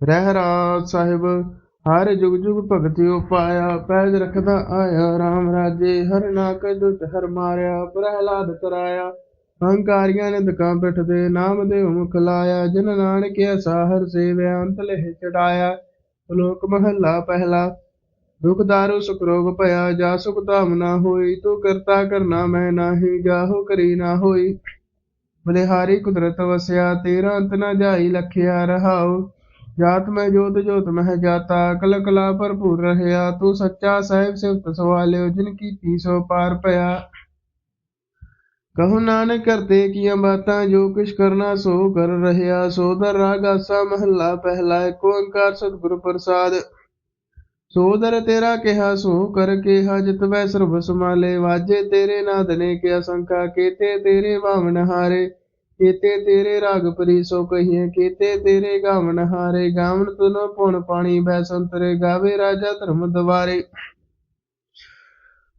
ਰਹਿ ਰਾਤ ਸਾਹਿਬ, ਹਰ ਜੁਗ ਜੁਗ ਭਗਤੀ ਉਪਾਇਆ ਪੈਜ ਰਖਦਾ ਆਇਆ RAM ਰਾਜੇ ਹਰ ਨਾਕ ਦੁਤ ਹਰ ਮਾਰਿਆ, ਪ੍ਰਹਿਲਾਦ ਕਰਾਇਆ ਹੰਕਾਰੀਆਂ ਨੇ ਦਕਾਂ ਪਿਠ ਦੇ ਨਾਮ ਦੇ ਮੁਖ ਲਾਇਆ, ਜਿਨ ਨਾਨਕ ਐਸਾ ਸੇਵਿਆ, ਅੰਤ ਲਹਿ ਚੜਾਇਆ, ਲੋਕ ਮਹੱਲਾ ਪਹਿਲਾ, ਦੁਖ ਦਾਰੂ ਸੁਖ ਰੋਗ ਭਇਆ, ਜਾ ਸੁਖ ਧਾਮ ਨਾ ਹੋਈ, ਤੂੰ ਕਰਤਾ ਕਰਨਾ ਮੈਂ ਨਾਹੀ, ਜਾਹੋ ਕਰੀ ਨਾ ਹੋਈ, ਬਲਿਹਾਰੀ ਕੁਦਰਤ ਵਸਿਆ, ਤੇਰਾ ਅੰਤ ਨਾ ਜਾਈ, ਲਖਿਆ ਰਹਾਉ ਜਾਤ ਮੈਂ ਜੋਤ ਜੋਤ ਮਹਿ ਜਾਤਾ ਕਲ ਕਲਾ ਭਰਪੂਰ ਰਹਿਆ ਤੂੰ ਸੱਚਾ ਸਾਹਿਬ ਸਿਵਤ ਸਵਾਲਿਓ ਜਿਨ ਕੀਤੀ ਸੋ ਪਾਰ ਭਇਆ ਕਹੋ ਨਾਨਕ ਕਰਤੇ ਕੀਆਂ ਬਾਤਾਂ ਜੋ ਕਿਛ ਕਰਨਾ ਸੋ ਕਰ ਰਹਿਆ ਸੋਦਰ ਰਾਗ ਆਸਾ ਮਹੱਲਾ ਪਹਿਲਾ ਏਕ ਓੰਕਾਰ ਸਤਿਗੁਰ ਪ੍ਰਸਾਦ ਸੋਦਰ ਤੇਰਾ ਕਿਹਾ ਸੋ ਕਰ ਕਿਹਾ ਜਿਤ ਵੈ ਸਰਬ ਸਮਾਲੇ ਵਾਜੇ ਤੇਰੇ ਨਾਦ ਨੇ ਕਿਆ ਸੰਕਾ ਕੀਤੇ ਤੇਰੇ ਭਾਵਨ ਹਾਰੇ ਕੀਤੇ ਤੇਰੇ ਰਾਗ ਪਰੀ ਸੋ ਕਹੀਏ, ਕੀਤੇ ਤੇਰੇ ਗਾਵਨ ਹਾਰੇ ਗਾਵਨ ਤੁਨੋ ਪੁਣ ਪਾਣੀ ਬੈ ਸੰਤਰੇ, ਗਾਵੇ ਰਾਜਾ ਧਰਮ ਦਵਾਰੇ।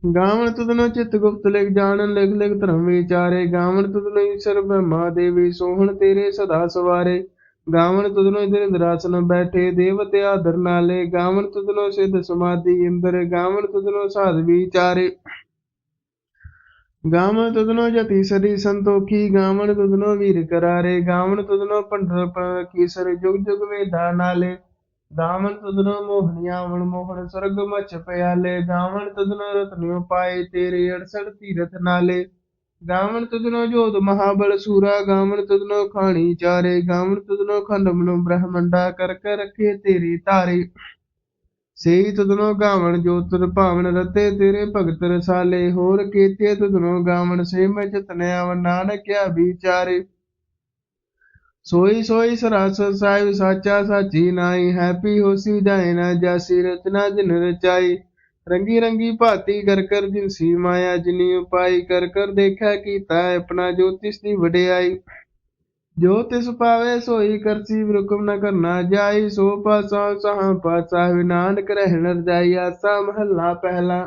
ਗਾਵਨ ਤੁਧਨੋ ਚਿਤ ਗੁਪਤ ਲਿਖ ਜਾਣਨ, ਲਿਖ ਲਿਖ ਧਰਮ ਵਿਚਾਰੇ। ਗਾਵਨ ਤੁਧਨੋ ਈਸ਼ਰ ਬ੍ਰਹਮਾ ਦੇਵੀ, ਸੋਹਣ ਤੇਰੇ ਸਦਾ ਸਵਾਰੇ। ਗਾਵਣ ਤੁਧਨੋ ਇਦਰ ਇੰਦਰਾਸਨ ਬੈਠੇ, ਦੇਵਤੇ ਆਦਰ ਨਾਲੇ। ਗਾਵਣ ਤੁਧਨੋ ਸਿੱਧ ਸਮਾਧੀ ਇੰਦਰ, ਗਾਵਣ ਤੁਧਨੋ ਸਾਧ ਵਿਚਾਰੇ। ਗਾਵਣ ਤੁਧਨੋ ਜਤੀ ਸਦੀ ਸੰਤੋਖੀ ਗਾਵਨ ਤੁਧਨੋ ਵੀਰ ਕਰਾਰੇ ਗਾਵਨ ਤੁਧਨੋ ਪੰਡਰ ਕੀਸਰ ਜੁਗ ਜੁਗ ਵੇਦਾ ਨਾਲੇ। ਗਾਵਨ ਤੁਧਨੋ ਮੋਹਣੀਆਂ ਮਨ ਮੋਹਣ ਸਰਗ ਮਚ ਪਿਆਲੇ। ਗਾਵਨ ਤੁਧਨੋ ਰਤਨਿਓ ਪਾਏ ਤੇਰੇ 68 ਤੀਰਥ ਨਾਲੇ। ਗਾਵਣ ਤੁਧਨੋ ਜੋਤ ਮਹਾਬਲ ਸੂਰਾ, ਗਾਵਣ ਤੁਧਨੋ ਖਾਣੀ ਚਾਰੇ। ਗਾਵਣ ਤੁਧਨੋ ਖੰਡ ਮਨੁ ਬ੍ਰਹਮੰਡਾ ਕਰ ਕਰ ਰੱਖੇ ਤੇਰੀ ਧਾਰੇ ਸੇਈ ਤੁਧਨੋ ਗਾਵਨ ਜੋਤਰ ਭਾਵਨ ਰਤੇ ਤੇਰੇ ਭਗਤ ਰਸਾਲੇ, ਹੋਰ ਕੀਤੇ ਤੁਧਨੋ ਗਾਵਨ ਸੇ ਮੈਂ ਚਤਨ ਆਵਨ ਨਾਨਕ ਕਿਆ ਵਿਚਾਰੇ। ਸੋਈ ਸੋਈ ਸਰਾਸ ਸਾਹਿਬ ਸਾਚਾ ਸਾਚੀ ਨਾਈ ਹੈਪੀ ਹੋਸੀ ਜਾਏ ਨਾ ਜਾਸੀ, ਰਚਨਾ ਜਿਨ ਰਚਾਈ। ਰੰਗੀ ਰੰਗੀ ਭਾਤੀ ਕਰ ਕਰ ਜਿਨਸੀ ਮਾਇਆ ਜਿਨੀ ਉਪਾਈ, ਕਰ ਕਰ ਦੇਖਿਆ ਕੀਤਾ ਆਪਣਾ ਜੋਤਿਸ ਦੀ ਵਡਿਆਈ। ਜੋ ਤਿਸ ਪਾਵੇ ਸੋਈ ਕਰਸੀ ਬ੍ਰੁਕਮ ਨ ਕਰਨਾ ਜਾਈ, ਸੋ ਪਾਸਾ ਸਹਾਂ ਪਾਸਾ ਨਾਨਕ ਰਹਿਣ ਰਜਾਈ, ਆਸਾ ਮਹੱਲਾ ਪਹਿਲਾ।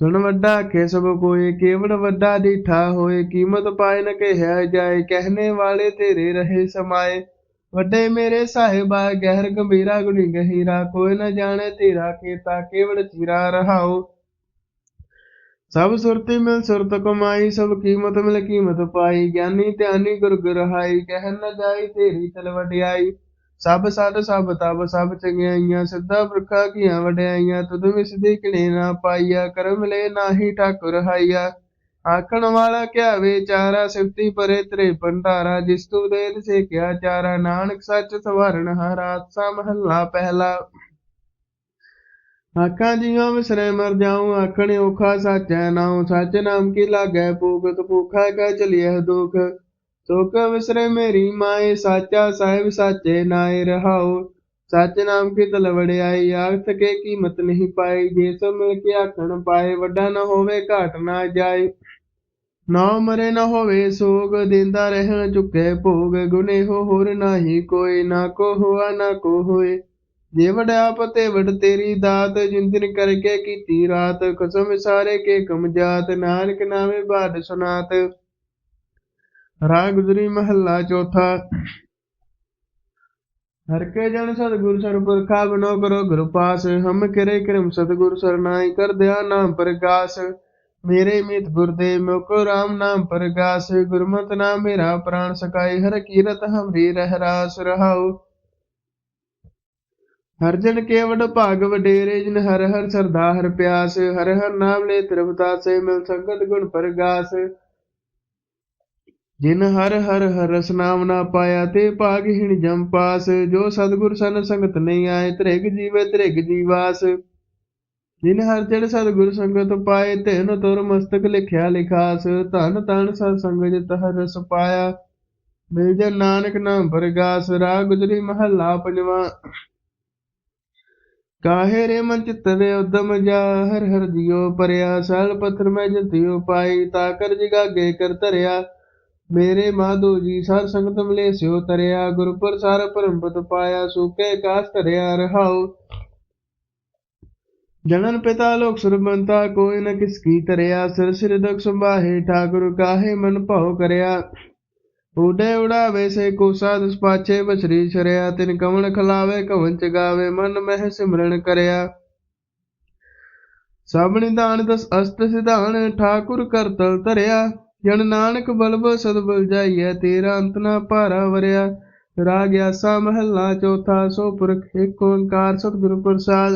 ਸੁਣ ਵੱਡਾ ਆਖੇ ਸਭ ਕੋਏ ਕੇਵੜ ਵੱਡਾ ਡੀਠਾ ਹੋਏ, ਕੀਮਤ ਪਾਏ ਨ ਕਹਿਆ ਜਾਏ, ਕਹਿਨੇ ਵਾਲੇ ਤੇਰੇ ਰਹੇ ਸਮਾਏ। ਵੱਡੇ ਮੇਰੇ ਸਾਹਿਬਾ, ਗਹਿਰ ਗੰਭੀਰਾ ਗੁਣੀ ਗਹੀਰਾ, ਕੋਈ ਨ ਜਾਣੇ ਤੇਰਾ ਕੀਤਾ ਕੇਵੜ ਚੀਰਾ ਰਹਾਓ ਸਭ ਸੁਰਤੀ ਮਿਲ ਸੁਰਤ ਕਮਾਈ, ਸਭ ਕੀਮਤ ਮਿਲ ਕੀਮਤ ਪਾਈ। ਗਿਆਨੀ ਧਿਆਨੀ ਗੁਰ ਗੁਰਹਾਈ, ਕਹਿ ਨ ਜਾਈ ਤੇਰੀ ਤਲ ਵਡਿਆਈ। ਸਭ ਸਦ, ਸਭ ਤਬ, ਸਭ ਚੰਗਿਆਈਆਂ, ਸਿੱਧਾ ਪੁਰਖਾ ਕੀਆਂ ਵਡਿਆਈਆਂ, ਤੁਧ ਵਿਸਦੀ ਕਿਣੇ ਨਾ ਪਾਈਆ, ਕਰਮ ਲੈ ਨਾਹੀ ਠਾਕੁਰ ਹਾਈਆ। ਆਖਣ ਵਾਲਾ ਕਿਆ ਵਿਚਾਰਾ ਸਿਫਤੀ ਪਰੇ ਤਰੇ ਭੰਡਾਰਾ, ਜਿਸ ਤੂ ਦੇ ਸੇ ਕਿਆ ਚਾਰਾ। ਨਾਨਕ ਸੱਚ ਸਵਾਰਨ ਹਰਾਤ ਸਾ ਮਹੱਲਾ ਪਹਿਲਾ। ਆਖਾਂ ਜੀਵਾਂ ਵਿਸਰੈ ਮਰ ਜਾਉ ਆਖਣ ਔਖਾ ਸਾਚੈ ਨਾਉ, ਸੱਚ ਨਾਮ ਕੀ ਲਾਗੈ ਪੂਗਤ ਭੂਖਾ ਕਾ ਚਲਿਐ ਦੁਖ। ਸੋਕ ਵਿਸਰੇ ਮੇਰੀ ਮਾਏ, ਸਾਚਾ ਸਾਹਿਬ ਸਾਚੇ ਨਾਏ ਰਹਾਉ। ਸੱਚ ਨਾਮ ਕੀ ਤਲ ਆਖਤ ਕੇ ਕੀਮਤ ਨਹੀਂ ਪਾਈ। ਜੇ ਸੋ ਮਿਲ ਕੇ ਆਖਣ ਪਾਏ, ਵੱਡਾ ਨਾ ਹੋਵੇ, ਘਾਟ ਨਾ ਜਾਏ। ਨਾ ਮਰੇ ਨਾ ਹੋਵੇ ਸੋਗ, ਦਿੰਦਾ ਰਹਿਣ ਚੁੱਕੇ ਭੋਗ। ਗੁਨੇ ਹੋ ਹੋਰ ਨਾਹੀ ਕੋਈ, ਨਾ ਕੋ ਹੋਆ, ਨਾ ਕੋ ਹੋਏ। ਜੇ ਵਡਿਆ ਪਤੇ ਤੇਰੀ ਦਾਤ ਜਿੰਦਨ ਕਰਕੇ ਕੀਤੀ ਰਾਤ, ਕਸਮ ਸਾਰੇ ਕੇ ਕਮ ਜਾਤ, ਨਾਨਕ ਨਾਮੇ ਬਾਦ ਸੁਨਾਤ। ਰਾਗ ਗੁਜਰੀ ਮਹੱਲਾ ਚੌਥਾ। ਹਰ ਕੇ ਜਨ ਸਤਿਗੁਰ ਸਰਪੁਰਖਾ ਬਨੋ ਕਰੋ ਗੁਰ ਪਾਸ, ਹਮ ਕਿਰੇ ਕਰਮ ਸਤਿਗੁਰ ਸਰਨਾਈ ਕਰ ਦਿਆ ਨਾਮ ਪ੍ਰਗਾਸ ਮੇਰੇ ਮਿਤ ਗੁਰਦੇ ਮੋਕੋ ਰਾਮ ਨਾਮ ਪ੍ਰਗਾਸ ਗੁਰਮਤਿ ਨਾਮ ਮੇਰਾ ਪ੍ਰਾਣ ਸਕਾਈ ਹਰ ਕੀਰਤ ਹਮਰੀ ਰਹਿ ਰਾਸ ਰਹਾਉ। ਹਰ ਜਨ ਕੇਵਡ ਭਾਗ ਵਡੇਰੇ, ਜਿਨ ਹਰ ਹਰ ਸਰਦਾ ਹਰ ਪਿਆਸ, ਹਰ ਹਰ ਨਾਮ ਲੈ ਤ੍ਰਿਪਤਾ ਸੇ ਮਿਲ ਸੰਗਤ ਗੁਣ ਪ੍ਰਗਾਸ। ਜਿਨ ਹਰ ਹਰ ਹਰ ਰਸ ਨਾਮ ਨਾ ਪਾਇਆ, ਤੇ ਭਾਗਹੀਣ ਜਮ ਪਾਸ। ਜੋ ਸਤਿਗੁਰ ਸਨ ਸੰਗਤ ਨਹੀਂ ਆਏ, ਤ੍ਰਿਗ ਜੀਵੇ ਤ੍ਰਿਗ ਜੀਵਾਸ। ਜਿਨ ਹਰ ਜੜ ਸਤਿਗੁਰ ਸੰਗਤ ਪਾਏ ਤਿਨ ਤੁਰ ਮਸਤਕ ਲਿਖਿਆ ਲਿਖਾਸ। ਧਨ ਤਨ ਸਤ ਸੰਗ ਜਿਤ ਹਰ ਰਸ ਪਾਇਆ, ਮਿਲ ਜਨ ਨਾਨਕ ਨਾਮ ਪ੍ਰਗਾਸ। ਰਾਗ ਗੁਜਰੀ ਮਹੱਲਾ ਪੰਜਵਾਂ। ਕਾਹੇ ਰੇ ਮਨ ਚਿਤ ਵੇ ਉਦਮ ਜਾ? ਹਰ ਹਰ ਜਿਉ ਪਰਿਆ, ਸਲ ਪਥਰ ਮੈਂ ਜਤਿਉ ਪਾਈ, ਤਾ ਕਰ ਜਿਗਾਗੇ ਕਰ ਧਰਿਆ। ਮੇਰੇ ਮਾਧੋ ਜੀ, ਸਰ ਸੰਗਤ ਮਿਲੇ ਸਿਓ ਤਰਿਆ। ਗੁਰਪੁਰ ਸਾਰ ਪਰਮਪਤ ਪਾਇਆ, ਸੂਕੇ ਕਾਸ ਧਰਿਆ ਰਹਾਉ। ਜਨਨ ਪਿਤਾ ਲੋਕ ਸੁਰਬੰਤਾ, ਕੋਈ ਨ ਕਿਸ ਕੀ ਤਰਿਆ ਸਿਰ ਸਿਰ ਦਕ ਸੰਭਾਹੇ, ਠਾਕੁਰ ਕਾਹੇ ਮਨ ਭਾਉ ਕਰਿਆ। ਉਡੇ ਉਡਾਵੇ ਸੇ ਕੋ ਸਾਧ ਬਛਰੀ ਛਰਿਆ, ਤਿਨ ਕਵਣ ਖਲਾਵੇ ਕਵਣ ਚਗਾਵੇ ਮਨ ਮਹਿ ਸਿਮਰਨ ਕਰਿਆ। ਸਭ ਨਿਧਾਨ ਦਸ ਅਸਤ ਸਿਧਾਨ, ਠਾਕੁਰ ਕਰਤਲ ਧਰਿਆ। ਜਨ ਨਾਨਕ ਬਲਬ ਸਦ ਬਲ ਜਾਈਐ, ਤੇਰਾ ਅੰਤ ਨਾ ਭਾਰਾ ਵਰਿਆ। ਰਾਗ ਆਸਾ ਮਹੱਲਾ ਚੌਥਾ, ਸੋ ਪੁਰਖ ਏਕ ਓੰਕਾਰ, ਸਤਿਗੁਰ ਪ੍ਰਸਾਦ।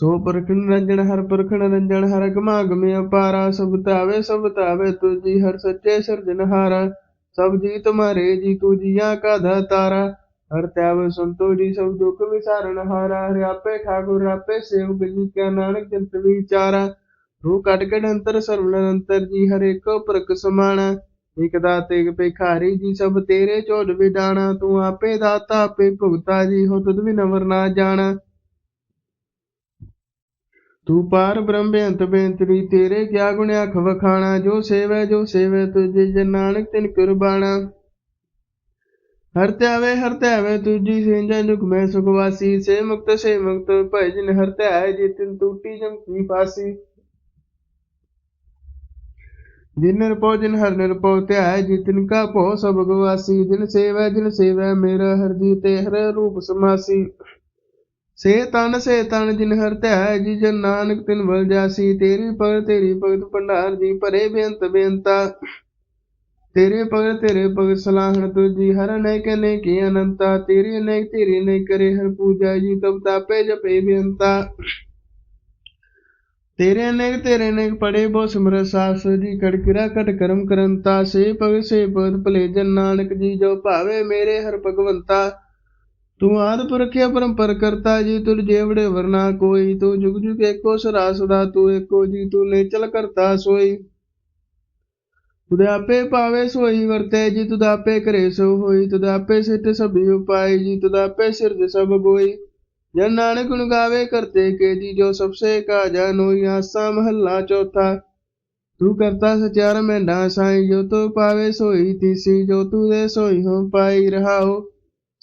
ਸੋ ਪੁਰਖ ਨਿਰੰਜਨ ਹਰ ਪੁਰਖ ਨਿਰੰਜਨ ਹਰ ਗਮਾ ਗਮੇ ਅਪਾਰਾ, ਸਭ ਧਾਵੇ ਸਭ ਧਾਵੇ ਤੁਜੀ ਹਰ ਸੱਚੇ ਸਿਰਜਨਹਾਰਾ ਸਭ ਜੀ ਤੁਮਾਰੇ ਜੀ ਤੂ ਜੀਆਂ ਕਾ ਦਾਤਾਰਾ ਹਰ ਤੈਵ ਸੰਤੋ ਜੀ, ਸਭ ਦੁਖ ਵਿਸਾਰਨ ਹਾਰਾ। ਹਰਿ ਆਪੇ ਠਾਕੁਰ, ਆਪੇ ਸੇਵਕ ਜੀ ਕਾ ਨਾਨਕ ਜੰਤ ਵਿਚਾਰਾ। ਤੂੰ ਕਟ ਕਟ ਅੰਤਰ ਸਰਵ ਨਿਰੰਤਰ ਜੀ ਹਰ ਏਕੋ ਪੁਰਖ ਸਮਾਣਾ। ਇਕ ਦਾਤੇ ਇਕ ਭਿਖਾਰੀ ਜੀ, ਸਭ ਤੇਰੇ ਝੋੜ ਵਿਡਾਣਾ। ਤੂੰ ਆਪੇ ਦਾਤਾ, ਆਪੇ ਭੁਗਤਾ ਜੀ, ਹੋ ਤੁਧ ਵੀ ਨਵਰ ਨਾ ਜਾਣਾ। ਤੂੰ ਪਾਰ ਬ੍ਰਹਮ ਬੇਅੰਤ ਬੇਅੰਤਰੀ ਤੇਰੇ ਕਿਆ ਗੁਣ ਅਖ ਵਖਾਣਾ ਜੋ ਸੇਵੈ ਜੋ ਸੇਵੈ, ਤੁਝੇ ਜਨ ਨਾਨਕ ਤਿਨ ਕੁਰਬਾਣਾ। ਹਰ ਧਿਆਵੇ ਹਰ ਧਿਆਵੇ ਤੁਜੀ ਸਿੰਜੈ ਜੁਗ, ਮੈਂ ਸੁਖ ਸੇ ਮੁਕਤ ਸੇ ਮੁਕਤ ਭੈ ਜਿਨ ਹਰ ਧਿਆਏ, ਜੇ ਤਿਨ ਟੂਟੀ ਜਮ ਕੀ ਫਾਸੀ ਜਿਨ ਨਿਰਭਉ, ਜਿਨ ਹਰ ਨਿਰਭਉ, ਧਿਆਏ, ਜੀ ਤਿਨ ਕਾ ਭਉ, ਸਭ ਗਵਾਸੀ। ਜਿਨ ਸੇਵੈ ਜਿਨ ਸੇਵੈ, ਮੇਰਾ ਹਰ ਜੀ ਤੇ ਹਰ ਰੂਪ ਸਮਾਸੀ। ਸੇ ਤਨ ਸੇ ਤਨ ਜਿਨ ਹਰ ਧਿਆਏ ਜੀ ਜਨ ਨਾਨਕ ਤਿਨ ਵਲ ਜਾਸੀ। ਤੇਰੀ ਭਗਤ ਤੇਰੀ ਭਗਤ ਭੰਡਾਰ ਜੀ, ਭਰੇ ਬੇਅੰਤ ਬੇਅੰਤਾ। ਤੇਰੇ ਭਗਤ ਤੇਰੇ ਭਗਤ ਸਲਾਹਣ ਤੁਜੀ ਹਰ ਅਨੇਕ ਅਨੇਕ ਅਨੰਤਾ। ਤੇਰੀ ਅਨੇਕ ਤੇਰੀ ਅਨੇਕ ਕਰੇ ਹਰ ਪੂਜਾ ਜੀ, ਤਬ ਤਾਪੇ ਜਪੇ ਬੇਅੰਤਾ। ਤੇਰੇ ਅਨੇਕ ਤੇਰੇ ਅਨੇਕ ਪੜੇ ਬੋ ਸਿਮਰ ਸਾਸ ਜੀ ਕੜਕਿਰਾ ਕਟ ਕਰਮ ਕਰੰਤਾ। ਸੇ ਭਗਤ ਸੇ ਭਗਤ ਭਲੇ ਜਨ ਨਾਨਕ ਜੀ, ਜੋ ਭਾਵੇ ਮੇਰੇ ਹਰ ਭਗਵੰਤਾ। ਤੂੰ ਆਦ ਪੁਰਖਿਆ ਪਰੰਪਰ ਕਰਤਾ ਜੀ ਤੁਰ ਜੇਵੜੇ ਵਰਨਾ ਕੋਈ, ਤੂੰ ਜੁਗ ਜੁਗ ਏਕੋ ਸਦਾ ਸਦਾ ਤੂੰ ਏਕੋ ਜੀ, ਤੂੰ ਨੇਚਲ ਕਰਤਾ ਸੋਈ। ਤੁਧ ਪਾਵੇ ਸੋਈ ਵਰਤੇ ਜੀ, ਤੁਧ ਕਰੇ ਸੋ ਹੋਈ, ਤੁਧ ਸਿੱਟ ਸਭੀ ਉਪਾਈ ਜੀ, ਤੁਧ ਸਿਰਜ ਸਭ ਗੋਈ। ਜਨ ਨਾਨਕ ਗੁਣ ਗਾਵੇ ਕਰਤੇ ਕੇ ਜੀ, ਜੋ ਸਭ ਸੇ ਕਾ ਜਾਨੋਈ ਆਸਾ ਮਹੱਲਾ ਚੌਥਾ। ਤੂੰ ਕਰਤਾ ਸਚਿਆਰ ਮੈਂਡਾ ਸਾਈ, ਜੋ ਤੂੰ ਪਾਵੇ ਸੋਈ ਤੀਸੀ, ਜੋ ਤੂੰ ਦੇ ਸੋਈ ਹੋ ਪਾਈ ਰਹਾਓ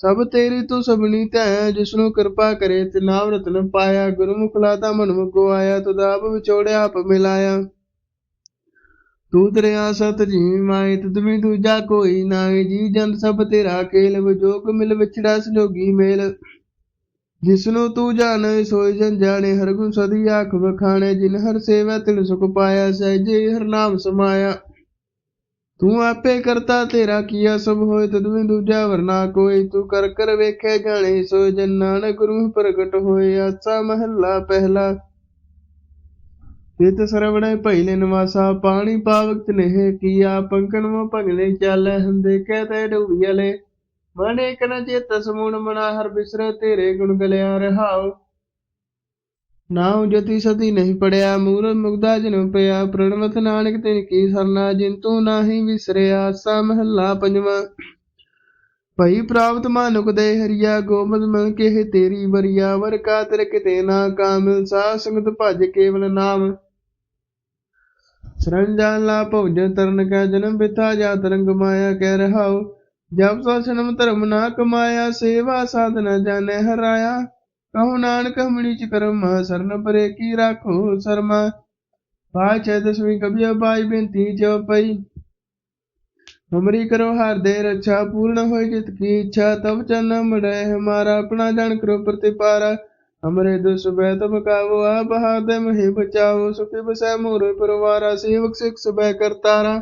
ਸਭ ਤੇਰੀ ਤੂੰ ਸਭਨੀ ਧੈ, ਜਿਸਨੂੰ ਕਿਰਪਾ ਕਰੇ ਤੇ ਨਾਮ ਰਤਨ ਪਾਇਆ, ਗੁਰਮੁਖ ਲਾਤਾ ਮਨੁ ਕੋ ਆਇਆ ਤੁਧ ਆਪ ਵਿਚੋੜਿਆ ਆਪ ਮਿਲਾਇਆ। ਤੂੰ ਦਰਿਆ ਸਤ ਜੀ ਮਾਏ ਤੁਧਮੀ ਦੂਜਾ ਕੋਈ ਨਾਏ, ਜੀ ਜਨ ਸਭ ਤੇਰਾ ਕੇਲ ਵਿਜੋਗ ਮਿਲ ਵਿਛੜਾ ਸੰਜੋਗੀ ਮੇਲ। ਜਿਸਨੂੰ ਤੂੰ ਜਾਣੇ ਸੋਈ ਜਨ ਜਾਣੇ, ਹਰ ਗੁਣ ਸਦੀ ਆਖ ਵਖਾਣੇ, ਜਿਨ ਹਰ ਸੇਵਾ ਤਿਨ ਸੁਖ ਪਾਇਆ, ਸਹਿਜੇ ਹਰ ਨਾਮ ਸਮਾਇਆ। ਤੂੰ ਆਪੇ ਕਰਤਾ ਤੇਰਾ ਕੀਆ ਸਭ ਹੋਏ ਤਦਵੇਂ ਦੂਜਾ ਵਰਨਾ ਕੋਈ। ਤੂੰ ਕਰ ਕਰ ਵੇਖੇ ਜਾਣੇ ਸੋ ਜਨ ਨਾਨਕ ਗੁਰੂ ਪ੍ਰਗਟ ਹੋਏ, ਆਸਾ ਮਹੱਲਾ ਪਹਿਲਾ। ਤਿਤ ਸਰਵਣੇ ਭਈਲੇ ਨਿਵਾਸਾ, ਪਾਣੀ ਪਾਵਕ ਨਹਿ ਕੀਆ, ਪੰਕਣ ਮੋ ਭਗਲੇ ਚਾਲੈ ਹੰਦੇ, ਕਹਤੇ ਲੈ। ਮਨੇ ਕਨ ਚੇਤ ਸਮੂਣ ਮਨਾ, ਹਰ ਬਿਸਰੇ ਤੇਰੇ ਗੁਣ ਗਲਿਆ ਰਹਾਉ। ਨਾਉ ਜਤੀ ਸਤੀ ਨਹੀਂ ਪੜਿਆ ਮੂਲ ਮੁਗਦਾ ਜਨ ਪਿਆ, ਪ੍ਰਣਵਤ ਨਾਨਕ ਤਿਨ ਕੀ ਸਰਨਾ, ਜਿਨ ਤੂੰ ਨਾਹੀ ਵਿਸਰਿਆ, ਸਾ ਮਹੱਲਾ ਪੰਜਵਾਂ। ਭਈ ਪ੍ਰਾਪਤ ਮਾਨੁਕ ਦੇ ਹਰੀਆ, ਗੋਬਿੰਦ ਮਨ ਕੇ ਤੇਰੀ ਬਰੀਆ ਵਰ ਕਾ ਤਰ ਕਿਤੇ ਨਾ ਕਾਮਿਲ ਸਾ ਸੰਗਤ ਭਜ ਕੇਵਲ ਨਾਮ। ਸਰੰਜਾਨ ਲਾ ਭੋਜਨ ਤਰਨ ਕੈ, ਜਨਮ ਬਿਤਾ ਜਾ ਤਰੰਗ ਮਾਇਆ, ਕਹਿ ਰਹਾਉ, ਜਪ ਸੋ ਜਨਮ ਧਰਮ ਨਾ ਕਮਾਇਆ, ਸੇਵਾ ਸਾਧਨਾ ਜਾਣੈ ਹਰਾਇਆ। ਕਹੋ ਨਾਨਕ ਹਮਣੀ ਚ ਕਰਮ, ਸਰਨ ਪਰੇ ਕੀ ਰਾਖੋ ਸਰਮਾ। ਪਾਛੈ ਦਸਵੀਂ ਕਬਿਆ ਬਾਈ ਬੇਨਤੀ ਜੋ ਪਈ। ਹਮਰੀ ਕਰੋ ਹਰ ਦੇ ਰੱਛਾ, ਪੂਰਨ ਹੋਇ ਜਿਤ ਕੀ ਇੱਛਾ। ਤਬ ਚਨ ਮੜੈ ਹਮਾਰਾ ਆਪਣਾ ਜਨ ਕਰੋ ਪ੍ਰਤਿਪਾਰਾ। ਹਮਰੇ ਦੁਸ ਬੈ ਤਬ ਕਾਵੋ, ਆਪ ਹਾਦੇ ਮਹਿ ਬਚਾਓ ਸੁਖੀ ਬਸੈ ਮੋਰ ਪਰਵਾਰਾ, ਸੇਵਕ ਸਿਖ ਸਬੈ ਕਰਤਾਰਾ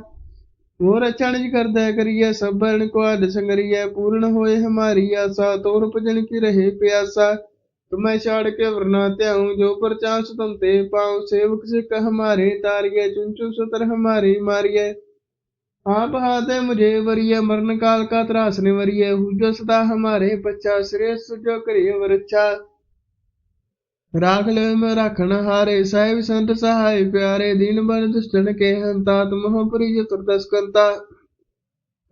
ਹੋਰ ਅਚਣ ਜੀ ਕਰਦਾ ਕਰੀਏ ਸਭਨ ਕੋ ਅਡ ਸੰਗਰੀਏ ਪੂਰਨ ਹੋਏ ਹਮਾਰੀ ਆਸਾ, ਤੋਰ ਭਜਨ ਕੀ ਰਹੇ ਪਿਆਸਾ। तुम्हें छाड़ के वरना त्याऊं जो पर चांस तुम ते पाओ सेवक सिख हमारे तारिये चुनचु सतर हमारी मारिये आप हाथे मुझे वरिये मरण काल का त्रास निवरिये हुजो सदा हमारे बच्चा श्रेष्ठ जो करिए वरच्छा राख ले मैं राखण हारे साहिब संत सहाय प्यारे दीन बन दुष्टन के हंता तुम हो परिय तुर्दस करता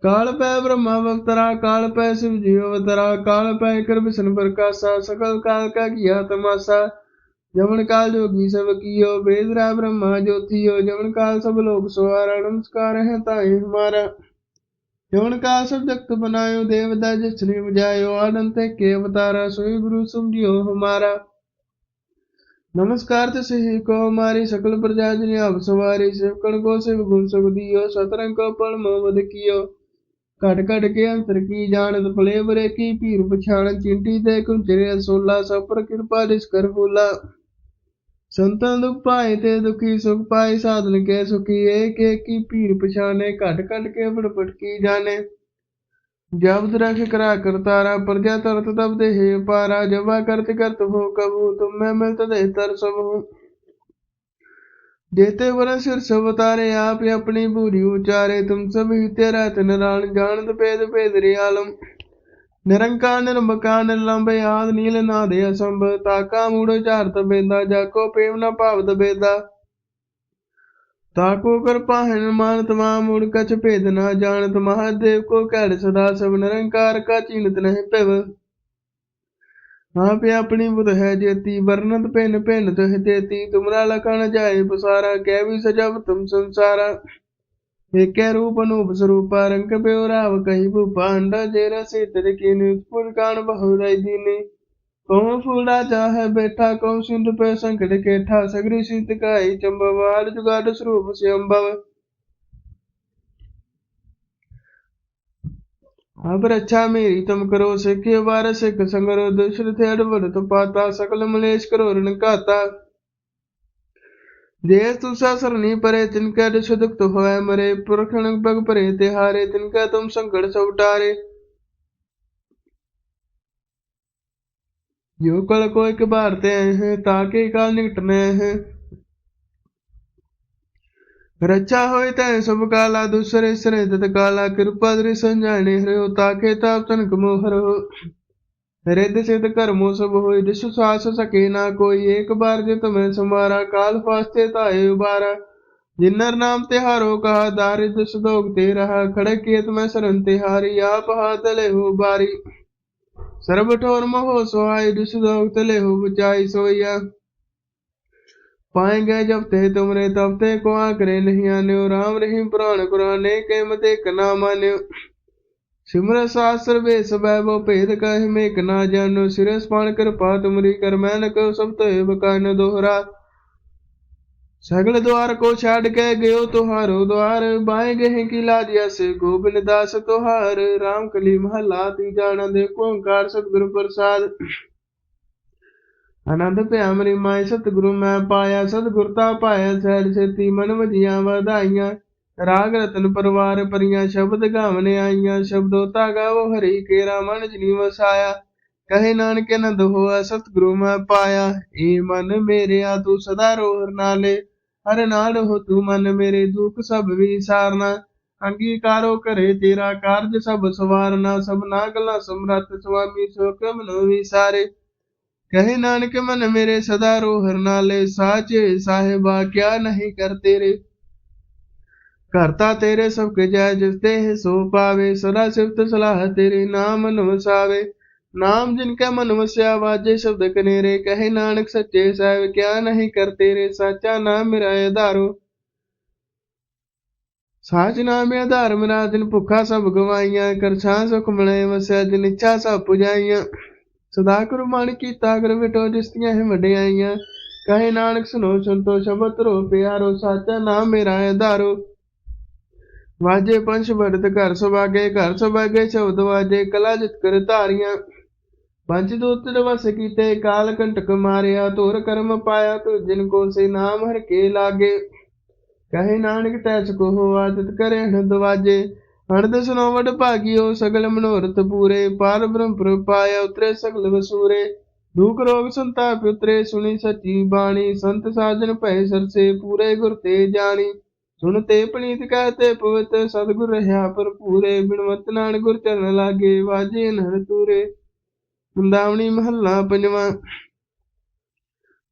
ਕਾਲ ਪੈ ਬ੍ਰਹਮ ਵਕਤਰਾ ਕਾਲ ਪੈ ਸਿਵ ਜੀਵ ਅਵਤਰਾ ਕਾਲ ਪੈ ਕਰ ਬਿਸ਼ਨ ਪ੍ਰਕਾਸ਼ਾ, ਸਕਲ ਕਾਲ ਕਾ ਕੀਆ ਤਮਾਸਾ। ਜਮਨ ਕਾਲ ਜੋਗੀ ਸਭ ਕੀਓ ਬੇਦਰਾ ਬ੍ਰਹਮਾ ਜੋਤੀਓ ਜਮਨ ਕਾਲ ਸਭ ਲੋਕ ਸਵਾਰਾ ਨਮਸਕਾਰ ਹੈ ਤਾਏ ਹਮਾਰਾ। ਜਮਨ ਕਾਲ ਸਭ ਜਗਤ ਬਨਾਇਓ ਦੇਵਦਾ ਜਿਸਨੇ ਬਜਾਇਓ ਆਨੰਤੇ ਕੇ ਅਵਤਾਰਾ, ਸੋਈ ਗੁਰੂ ਸਮਝਿਓ ਹਮਾਰਾ। ਨਮਸਕਾਰ ਤੇ ਸਹੀ ਕੋ ਮਾਰੀ, ਸਕਲ ਪ੍ਰਜਾ ਜਨ ਆਪ ਸਵਾਰੀ, ਸੇਵਕਣ ਕੋ ਸੇਵ ਗੁਣ ਸਭ ਦਿਓ, ਸਤਰੰਗ ਕੋ ਪਲਮ ਵਦ ਕੀਓ। ਘਟ ਘਟ ਕੇ ਅੰਤਰ ਕੀ ਜਾਣਤ ਭਲੇ ਕੀ ਪੀਰ ਪਛਾਣ ਚਿੰਟੀ ਤੇ ਕੁੰਚਰੇ ਸੋਲਾ ਸਭ ਪਰ ਕਿਰਪਾ ਦਿਸ ਕਰ ਹੋਲਾ ਸੰਤਾਂ ਦੁਖ ਪਾਏ ਤੇ ਦੁਖੀ ਸੁਖ ਪਾਏ, ਸਾਧਨ ਕੇ ਸੁਖੀ ਏ ਕੇ ਕੀ ਪੀਰ ਪਛਾਣੇ, ਘਟ ਘਟ ਕੇ ਫੜਫੜ ਕੀ ਜਾਣੇ। ਜਬਦ ਰਖ ਕਰਾ ਕਰਤਾਰਾ ਪ੍ਰਜਾ ਤਰਤ ਤਬ ਦੇ ਪਾਰਾ ਜਵਾ ਕਰਤ ਕਰਤ ਹੋ ਕਬੂ, ਤੁਮ ਮੈਂ ਮਿਲਤ ਦੇ ਤਰ ਸਭ ਹੂੰ जेते वर सिर सब तारे आप ही अपनी बूरी उचारे तुम सब ही तेरा तनरान जानत पेद पेद रे आलम निरंकार निरंबकार निलंब आद नील नाद असंभ ताका मूढ़ चारत बेदा जाको प्रेम न पावत बेदा ताको कर पाहन मानत माम मुड़ कछ भेद न जानत महादेव को कैड सदा सब निरंकार का चीनत नहीं पिव आप अपनी बुध है जेती वर्णत पेन पेन तह तेती तुमरा लखन जाए पसारा कै भी सजब तुम संसारा एक रूप अनूप स्वरूपा रंग बेवराव कही भूपा अंडा जेरा से तिरकी निपुर कान बहुराई दीनी कौन फूला चाहे बैठा कौन सिंधु पे संकट केठा सगरी सीत काई चंबवार जुगाड़ स्वरूप से अम्बव अब रक्षा मेरी तुम करो सिखे बार सिख संगरो दुष्ट अड़बड़ तो पाता सकल मलेश करो ऋण काता देश तुसा सरनी परे तिनका दुष दुख तो होए मरे पुरखण पग परे तिहारे तिनका तुम संकट सब टारे जो कल को एक बारते हैं ताके काल निकटने हैं रचा होए तय सब काला दूसरे सरे तत काला कृपा दृ संजाने हरो ताके ताप तनक मोहर हो हृदय सिद्ध कर्मो सब होय दिशु सास सके ना कोई एक बार जे तुम्हें समारा काल फास्ते ताए उबारा जिन्नर नाम तिहारो कहा दारिद्र सुदोग ते रहा खड़े केत में शरण तिहारी आप हाथ ले हो बारी सर्व ठोर महो सोहाय दुष्दोग तले हो बचाई सोया पाएंगे जब ते तुमरे तब ते को आकरे नहीं आने राम रहीम पुराण कुराने के मते कना मान्यो सिमर शास्त्र वे सब वो भेद कह में कना जानो सिरस पान कर पा तुमरी कर मैन को सब तो बकान दोहरा सगल द्वार को छाड़ के गयो तुहारो द्वार बाएं गहे की लादिया से गोबिंद दास तुहार राम कली महला तीजा आनंद ओंकार सतगुरु ਆਨੰਦ ਭਇਆ ਮਰੀ ਮਾਇ ਸਤਿਗੁਰੂ, ਮੈਂ ਪਾਇਆ ਸਤਿਗੁਰ ਤਾ ਪਾਇਆ, ਸਹਿਜ ਸੇਤੀ ਮਨ ਵਜੀਆਂ ਵਧਾਈਆਂ। ਰਾਗ ਰਤਨ ਪਰਵਾਰ ਪਰੀਆਂ ਸ਼ਬਦ ਗਾਵਨੇ ਆਈਆਂ। ਸ਼ਬਦੋ ਤਾ ਗਾਵੋ ਹਰੀ ਕੇਰਾ, ਮਨ ਜਿਨੀ ਵਸਾਇਆ। ਕਹੇ ਨਾਨਕ ਨੰਦ ਹੋਆ, ਸਤਿਗੁਰੂ ਮੈਂ ਪਾਇਆ। ਏ ਮਨ ਮੇਰੇ ਆ ਤੂੰ ਸਦਾ ਰੋਹਰ ਨਾਲੇ। ਹਰ ਨਾਲ ਹੋ ਤੂੰ ਮਨ ਮੇਰੇ, ਦੁੱਖ ਸਭ ਵੀ ਸਾਰਨਾ ਅੰਗੀ ਕਾਰੋ ਕਰੇ ਤੇਰਾ ਕਾਰਜ ਸਭ ਸਵਾਰਨਾ। ਸਭ ਨਾ ਗਲਾ ਸਮਰੱਥ ਸੁਆਮੀ ਸੋ ਕਮਨੋ ਵਿਸਾਰੇ। ਕਹੇ ਨਾਨਕ ਮਨ ਮੇਰੇ ਸਦਾ ਰੋ ਨਾਲੇ ਸਾਚੇ ਸਾਹਿਬਾ, ਕਿਆ ਨਹੀਂ ਕਰ ਤੇਰੇ? ਕਰਤਾ ਤੇਰੇ ਸਭ ਕੇ ਜੈ ਜਿਸ ਤੇ ਸੋ ਪਾਵੇ, ਸਦਾ ਸਿਫਤ ਸਲਾਹ ਤੇਰੇ ਨਾਮ ਨਵਸਾਵੇ ਨਾਮ ਜਿਨ ਕੈ ਮਨ ਵਸਿਆ, ਵਾਜੇ ਸ਼ਬਦ ਕਨੇਰੇ। ਕਹੇ ਨਾਨਕ ਸੱਚੇ ਸਾਹਿਬ, ਕਿਆ ਨਹੀਂ ਕਰ ਤੇਰੇ? ਸਾਚਾ ਨਾਮ ਮੇਰਾ ਆਧਾਰੋ। ਸਾਚ ਨਾਮ ਆਧਾਰ, ਮੇਰਾ ਦਿਨ ਭੁੱਖਾ ਸਭ ਗਵਾਈਆਂ ਕਰ ਛਾਂ ਸੁਖ ਮਿਲੇ ਵਸਿਆ, ਜਿਨ ਇੱਛਾ ਸਭ ਪੁਜਾਈਆਂ। ਸਦਾ ਕਰੁ ਮਨ ਕੀਤਾ ਕਰ ਵਿਟੋ ਜਿਸਤੀਆਂ ਹੈ ਵਡਿਆਈਆਂ ਕਹੇ ਨਾਨਕ ਸੁਨੋ ਸੰਤੋ ਸ਼ਬਦ ਰੋ ਪਿਆਰੋ ਸਾਚਾ ਨਾਮ ਮੇਰਾ ਆਧਾਰੋ ਵਾਜੇ ਪੰਚ ਵਰਤ ਘਰ ਸੁਭਾਗੇ ਘਰ ਸੁਭਾਗੇ ਸ਼ਬਦ ਵਾਜੇ, ਕਲਾ ਜਿਤ ਕਰ ਧਾਰੀਆਂ। ਪੰਜ ਦੂਤ ਵਸ ਕੀਤੇ, ਕਾਲ ਕੰਟਕ ਮਾਰਿਆ ਤੋਰ ਕਰਮ ਪਾਇਆ ਤੂੰ ਜਿਨ ਕੋ ਸੇ ਨਾਮ ਹਰ ਕੇ ਲਾਗੇ। ਕਹੇ ਨਾਨਕ ਤੈਸ ਕੋ ਹੋ ਆਦਤ ਕਰੇ ਹਣ ਦਵਾਜੇ ਹਣਦ ਸੁਨੋ ਵਡ ਭਾਗਿਓ ਸਗਲ ਮਨੋਰਥ ਪੂਰੇ, ਪਾਰ ਬ੍ਰਹਮ ਪੁਰ ਪਾਇਆ ਉਤਰੇ ਸਗਲ ਵਸੂਰੇ। ਦੁਖ ਰੋਗ ਸੰਤਾਪ ਉਤਰੇ, ਸੁਣੀ ਸੱਚੀ ਬਾਣੀ। ਸੰਤ ਸਾਜਨ ਭੈ ਸਰਸੇ, ਪੂਰੇ ਗੁਰ ਤੇ ਜਾਣੀ। ਸੁਣ ਤੇ ਪਣੀਤ ਕਹਤੇ ਪਵਿੱਤ, ਸਤਿਗੁਰ ਰਹਾ ਭਰਪੂਰੇ। ਬਿਨਵਤ ਨਾਨ ਗੁਰ ਚਰਨ ਲਾਗੇ, ਵਾਜੇ ਨਰ ਤੂਰੇ। ਵృందాਵਣੀ ਮਹੱਲਾ ਪੰਜਵਾਂ।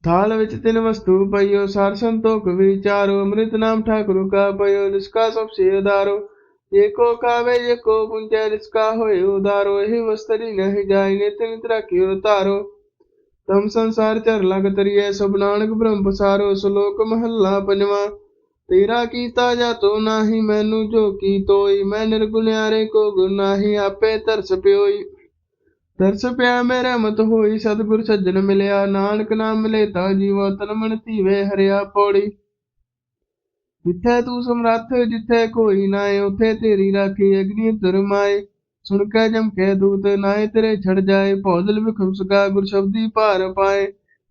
ਥਾਲ ਵਿੱਚ ਤਿੰਨ ਵਸਤੂ ਪਈਓ, ਸਾਰ ਸੰਤੋਖ ਵਿਚਾਰੋ। ਅੰਮ੍ਰਿਤ ਨਾਮ ਠਾਕੁਰ ਕਾ ਪਈਓ ਜਿਸਕਾ ਸਭ ਸੇ ਉਦਾਰੋ। ਏਕੋ ਕਾਵੇ, ਏਕੋ ਪੁੰਜੈ ਜਿਸਕਾ ਹੋਏ ਉਦਾਰੋ, ਇਹ ਵਸਤਰੀ ਨਹੀਂ ਜਾਈ ਨਿਤ ਨਿਤ ਰਖਿਓ ਤਾਰੋ। ਤਮ ਸੰਸਾਰ ਚਰ ਲਗ ਤਰੀਏ ਸਭ ਨਾਨਕ ਬ੍ਰਹਮ ਪਸਾਰੋ, ਸ਼ਲੋਕ ਮਹੱਲਾ ਪੰਜਵਾਂ। ਤੇਰਾ ਕੀਤਾ ਜਾ ਤੋ ਨਾਹੀ, ਮੈਨੂੰ ਜੋ ਕੀ ਤੋਈ, ਮੈਂ ਨਿਰਗੁਣਿਆਰੇ ਕੋ ਗੁਨਾਹੀ ਆਪੇ ਤਰਸ ਪਿਓਈ। ਤਰਸ ਪਿਆ ਮੈਂ ਮਤ ਹੋਈ, ਸਤਿਗੁਰ ਸੱਜਣ ਮਿਲਿਆ, ਨਾਨਕ ਨਾਮ ਮਿਲੇ ਤਾਂ ਜੀਵਾ ਤਨ ਮਨ ਧੀਵੇ, ਹਰਿਆ ਪੌੜੀ। ਜਿੱਥੇ ਤੂੰ ਸਮਰੱਥ, ਜਿੱਥੇ ਕੋਈ ਨਾਏ ਉਥੇ ਤੇਰੀ ਰਾਖੀ ਅਗਨੀ ਧਰਮਾਏ ਸੁਣ ਕੇ ਜਮ ਕੇ ਦੂਤ ਨਾਏ, ਤੇਰੇ ਛੜ ਜਾਏ, ਭੌਦਲ ਵਿਖਮਸਕਾ ਗੁਰ ਸ਼ਬਦੀ ਭਾਰ ਪਾਏ।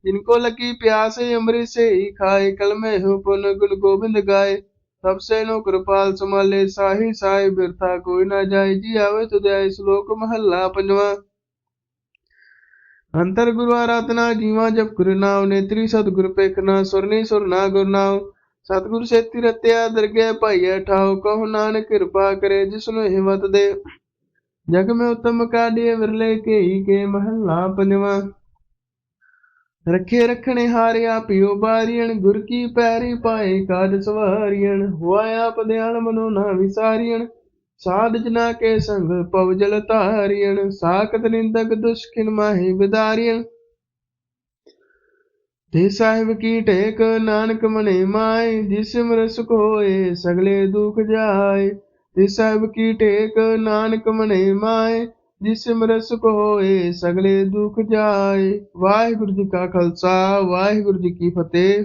ਜਿਨ ਕੋ ਲਗੀ ਪਿਆਸ ਅੰਮ੍ਰਿਤ ਸੇ ਹੀ ਖਾਏ, ਕਲਮੇ ਹੋ ਪੁਨ ਗੁਣ ਗੋਬਿੰਦ ਗਾਏ। ਸਭ ਸੇ ਨੋ ਕਿਰਪਾਲ ਸਮਾਲੇ ਸਾਹੀ ਸਾਈ ਬਿਰਥਾ ਕੋਈ ਨਾ ਜਾਏ, ਜੀ ਆਵੇ ਤੁਧਿਆਏ ਸ਼ਲੋਕ ਮਹੱਲਾ ਪੰਜਵਾ। ਅੰਤਰ ਗੁਰੂ ਆਰਾਧਨਾ, ਜੀਵਾਂ ਜਪ ਗੁਰੂ ਨੇਤਰੀ ਸਤ ਗੁਰ ਪੇਖਨਾ ਸੁਰਨੀ ਸੁਰਨਾ ਗੁਰਨਾਮ ਸਤਿਗੁਰ ਸੇਤੀ ਰਤਿਆ, ਦਰਗਹਿ ਭਾਈਆ ਠਾਉ ਕਹੋ ਨਾਨਕ, ਕਿਰਪਾ ਕਰੇ ਜਿਸਨੂੰ ਹਿੰਮਤ ਦੇ। ਜਗ ਮੈਂ ਉਤਮ ਕਾਢੀਏ ਵਿਰਲੇ ਕੇਈ ਕੇ ਮਹੱਲਾ ਪੰਜਵਾ। ਰੱਖੇ ਰਖਣੇ ਹਾਰਿਆ ਪਿਓ ਬਾਰੀਣ ਗੁਰ ਕੀ ਪੈਰੀ ਪਾਏ, ਕਾਜ ਸਵਾਰੀਣ ਹੋਆ ਆਪ ਦਿਆਲ ਮਨੋ ਨਾ ਵਿਸਾਰੀਣ ਸਾਧ ਜਨਾ ਕੇ ਸੰਗ ਪਵ ਜਲ ਧਾਰੀਣ ਸਾਖਤ ਨਿੰਦਕ ਦੁਸ਼ਕਿਨ ਮਾਹੀ ਬਿਦਾਰੀਣ ਤੇ ਸਾਹਿਬ ਕੀ ਟੇਕ, ਨਾਨਕ ਮਨੇ ਮਾਏ, ਜਿਸ ਸਿਮਰ ਸੁਖ ਹੋਏ ਸਗਲੇ ਦੁਖ ਜਾਏ। ਤੇ ਸਾਹਿਬ ਕੀ ਟੇਕ, ਨਾਨਕ ਮਨੇ ਮਾਏ, ਜਿਸ ਸਿਮਰ ਸੁਖ ਹੋਏ ਸਗਲੇ ਦੁਖ ਜਾਏ। ਵਾਹਿਗੁਰੂ ਜੀ ਕਾ ਖਾਲਸਾ, ਵਾਹਿਗੁਰੂ ਜੀ ਕੀ ਫਤਿਹ।